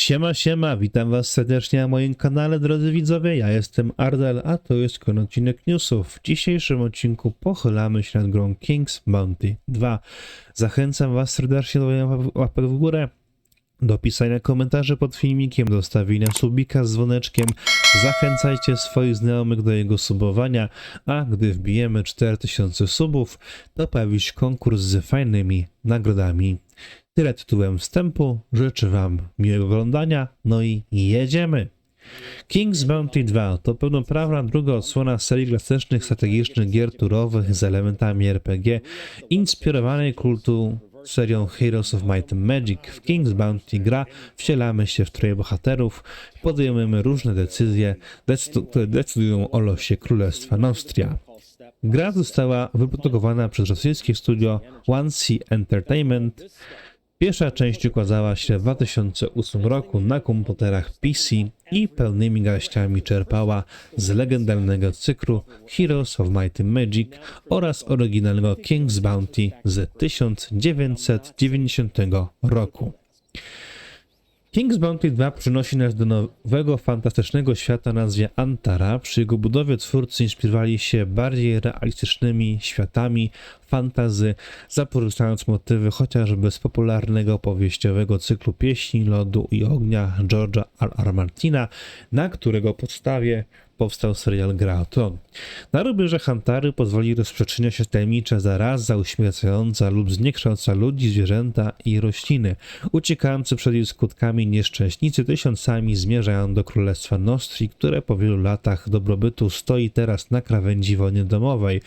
Siema, siema, witam was serdecznie na moim kanale, drodzy widzowie. Ja jestem Ardel, a to jest kolejny odcinek newsów. W dzisiejszym odcinku pochylamy się nad grą King's Bounty 2. Zachęcam was serdecznie do łapek w górę, do pisania komentarzy pod filmikiem, do stawienia subika z dzwoneczkiem. Zachęcajcie swoich znajomych do jego subowania, a gdy wbijemy 4000 subów, to pojawi się konkurs z fajnymi nagrodami. Tyle tytułem wstępu. Życzę Wam miłego oglądania. No i jedziemy! King's Bounty 2 to pełnoprawna druga odsłona serii klasycznych strategicznych gier turowych z elementami RPG, inspirowanej kultu serią Heroes of Might and Magic. W King's Bounty gra wcielamy się w troje bohaterów, podejmujemy różne decyzje, które decydują o losie Królestwa Nostria. Gra została wyprodukowana przez rosyjskie studio One Sea Entertainment. Pierwsza część ukazała się w 2008 roku na komputerach PC i pełnymi garściami czerpała z legendarnego cyklu Heroes of Might and Magic oraz oryginalnego King's Bounty z 1990 roku. King's Bounty 2 przynosi nas do nowego, fantastycznego świata nazwie Antara. Przy jego budowie twórcy inspirowali się bardziej realistycznymi światami fantazy, zapożyczając motywy chociażby z popularnego powieściowego cyklu Pieśni Lodu i Ognia George'a R. R. Martina, na którego podstawie powstał serial Gra o Tron. Na rubieże Hantary pozwoli rozprzestrzenia się tajemnicza zaraza uśmiercająca lub zniekształca ludzi, zwierzęta i rośliny. Uciekający przed jej skutkami nieszczęśnicy tysiącami zmierzają do Królestwa Nostri, które po wielu latach dobrobytu stoi teraz na krawędzi wojny domowej.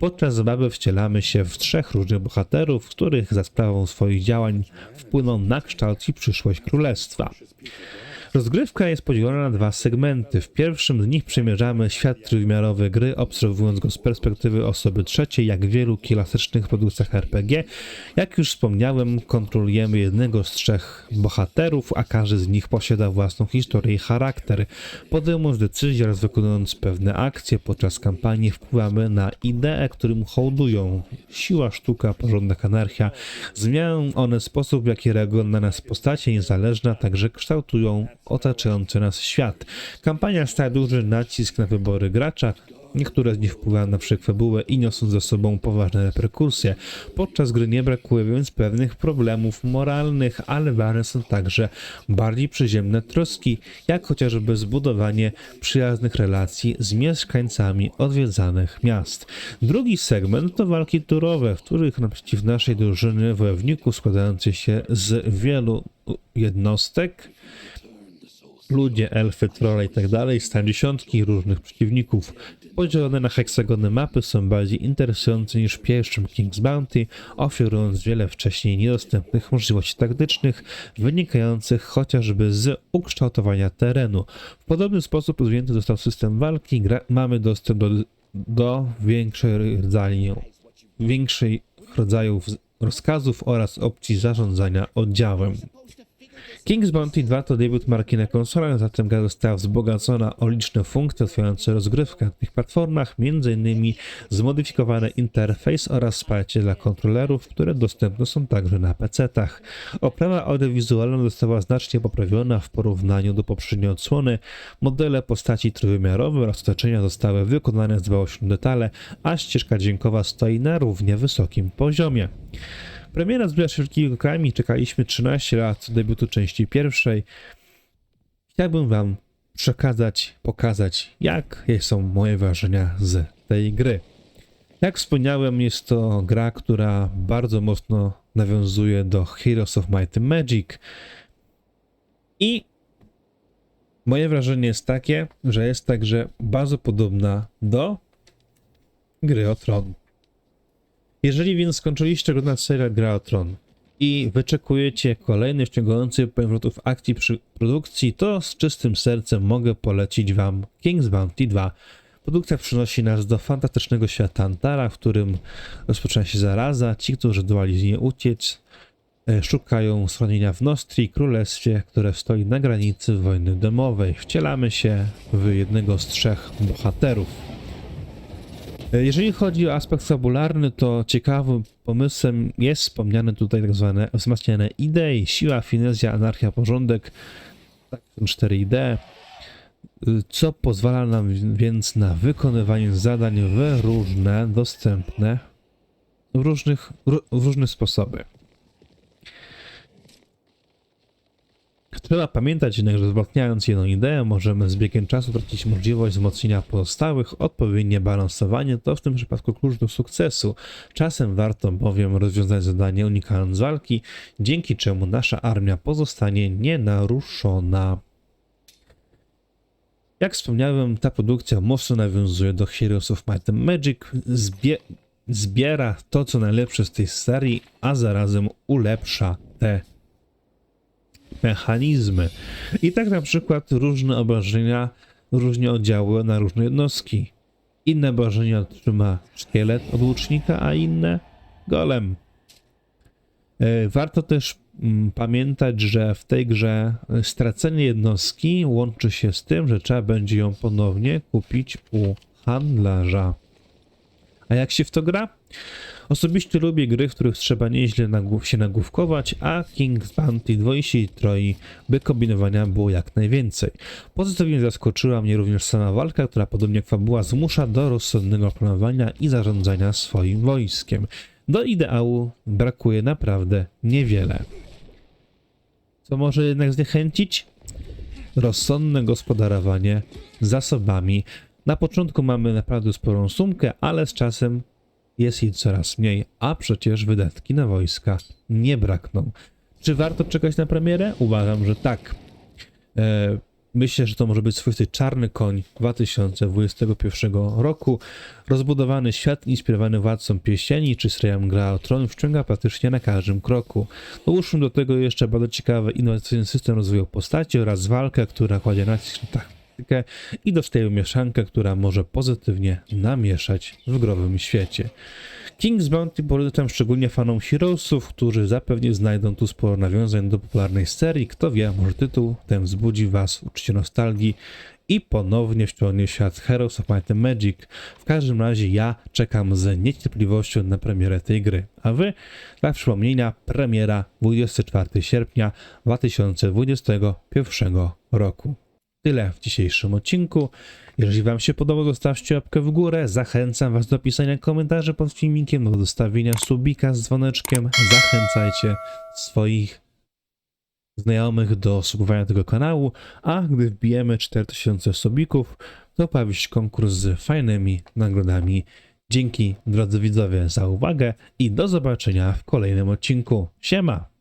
Podczas zabawy wcielamy się w trzech różnych bohaterów, których za sprawą swoich działań wpłyną na kształt i przyszłość Królestwa. Rozgrywka jest podzielona na dwa segmenty. W pierwszym z nich przemierzamy świat trójwymiarowy gry, obserwując go z perspektywy osoby trzeciej, jak w wielu klasycznych produkcjach RPG. Jak już wspomniałem, kontrolujemy jednego z trzech bohaterów, a każdy z nich posiada własną historię i charakter. Podejmując decyzje oraz wykonując pewne akcje podczas kampanii, wpływamy na ideę, którym hołdują. Siła, sztuka, porządek, anarchia. Zmieniają one sposób, w jaki reagują na nas postacie niezależne, a także kształtują otaczający nas świat. Kampania stawia duży nacisk na wybory gracza, Niektóre z nich wpływają na fabułę i niosą ze sobą poważne reperkusje. Podczas gry nie brakuje więc pewnych problemów moralnych, ale ważne są także bardziej przyziemne troski, jak chociażby zbudowanie przyjaznych relacji z mieszkańcami odwiedzanych miast. Drugi segment to walki turowe, w których naprzeciw naszej drużyny wojowników składających się z wielu jednostek ludzie, elfy, trolle i tak dalej, stan dziesiątki różnych przeciwników. Podzielone na heksagony mapy są bardziej interesujące niż w pierwszym King's Bounty, oferując wiele wcześniej niedostępnych możliwości taktycznych, wynikających chociażby z ukształtowania terenu. W podobny sposób rozwinięty został system walki, mamy dostęp do, do większej większych rodzajów rozkazów oraz opcji zarządzania oddziałem. King's Bounty 2 to debiut marki na konsolach, zatem gra została wzbogacona o liczne funkcje otwierające rozgrywkę na tych platformach, m.in. zmodyfikowany interfejs oraz wsparcie dla kontrolerów, które dostępne są także na PC-tach. Oprawa audiowizualna została znacznie poprawiona w porównaniu do poprzedniej odsłony. Modele postaci trójwymiarowe oraz otoczenia zostały wykonane z dbałością detale, a ścieżka dźwiękowa stoi na równie wysokim poziomie. Premiera zbliża się wielkimi krokami, czekaliśmy 13 lat do debiutu części pierwszej. Chciałbym wam przekazać, pokazać, jakie są moje wrażenia z tej gry. Jak wspomniałem, jest to gra, która bardzo mocno nawiązuje do Heroes of Might and Magic. I moje wrażenie jest takie, że jest także bardzo podobna do gry o tron. Jeżeli więc skończyliście oglądać serial Gra o Tron i wyczekujecie kolejnych wciągających powrotów akcji przy produkcji, to z czystym sercem mogę polecić wam King's Bounty 2. Produkcja przynosi nas do fantastycznego świata Antara, w którym rozpoczyna się zaraza. Ci, którzy zdołali z niej uciec, e, szukają schronienia w Nostrii, królestwie, które stoi na granicy wojny domowej. Wcielamy się w jednego z trzech bohaterów. E, Jeżeli chodzi o aspekt fabularny, to ciekawym pomysłem jest wspomniane tutaj tak zwane wzmacniane idei, siła, finezja, anarchia, porządek. tak, 4ID, y, co pozwala nam więc na wykonywanie zadań w różne, dostępne, w różnych, ró- w różne sposoby. Trzeba pamiętać jednak, że wzmacniając jedną ideę, możemy z biegiem czasu tracić możliwość wzmocnienia pozostałych. Odpowiednie balansowanie to w tym przypadku klucz do sukcesu. Czasem warto bowiem rozwiązać zadanie unikając walki, dzięki czemu nasza armia pozostanie nienaruszona. Jak wspomniałem, ta produkcja mocno nawiązuje do Heroes of Might and Magic, zbie zbiera to, co najlepsze z tej serii, a zarazem ulepsza te mechanizmy. I tak na przykład różne obrażenia różnie oddziałują na różne jednostki. Inne obrażenia otrzyma szkielet od łucznika, a inne golem. E, Warto też mm, pamiętać, że w tej grze e, stracenie jednostki łączy się z tym, że trzeba będzie ją ponownie kupić u handlarza. A jak się w to gra? Osobiście lubię gry, w których trzeba nieźle się nagłówkować, a King's Bounty dwoi i troi, by kombinowania było jak najwięcej. Pozytywnie zaskoczyła mnie również sama walka, która podobnie jak fabuła zmusza do rozsądnego planowania i zarządzania swoim wojskiem. Do ideału brakuje naprawdę niewiele. Co może jednak zniechęcić? Rozsądne gospodarowanie zasobami. Na początku mamy naprawdę sporą sumkę, ale z czasem jest jej coraz mniej, a przecież wydatki na wojska nie brakną. Czy warto czekać na premierę? Uważam, że tak. E, myślę, że to może być swoisty czarny koń 2021 roku. Rozbudowany świat inspirowany Władcą Pieścieni czy serialem Gra o Tron wciąga praktycznie na każdym kroku. Dołóżmy do tego jeszcze bardzo ciekawy, innowacyjny system rozwoju postaci oraz walkę, która kładzie nacisk na i dostaje mieszankę, która może pozytywnie namieszać w growym świecie. King's Bounty polecam szczególnie fanom Heroesów, którzy zapewnie znajdą tu sporo nawiązań do popularnej serii. Kto wie, może tytuł ten wzbudzi was uczucie nostalgii i ponownie wciągnie świat Heroes of Might and Magic. W każdym razie ja czekam z niecierpliwością na premierę tej gry. A wy, dla przypomnienia, premiera 24 sierpnia 2021 roku. Tyle w dzisiejszym odcinku. Jeżeli Wam się podoba, zostawcie łapkę w górę. Zachęcam Was do pisania komentarzy pod filmikiem, do zostawienia subika z dzwoneczkiem. Zachęcajcie swoich znajomych do subowania tego kanału, a gdy wbijemy 4000 subików, to pojawi się konkurs z fajnymi nagrodami. Dzięki drodzy widzowie za uwagę i do zobaczenia w kolejnym odcinku. Siema!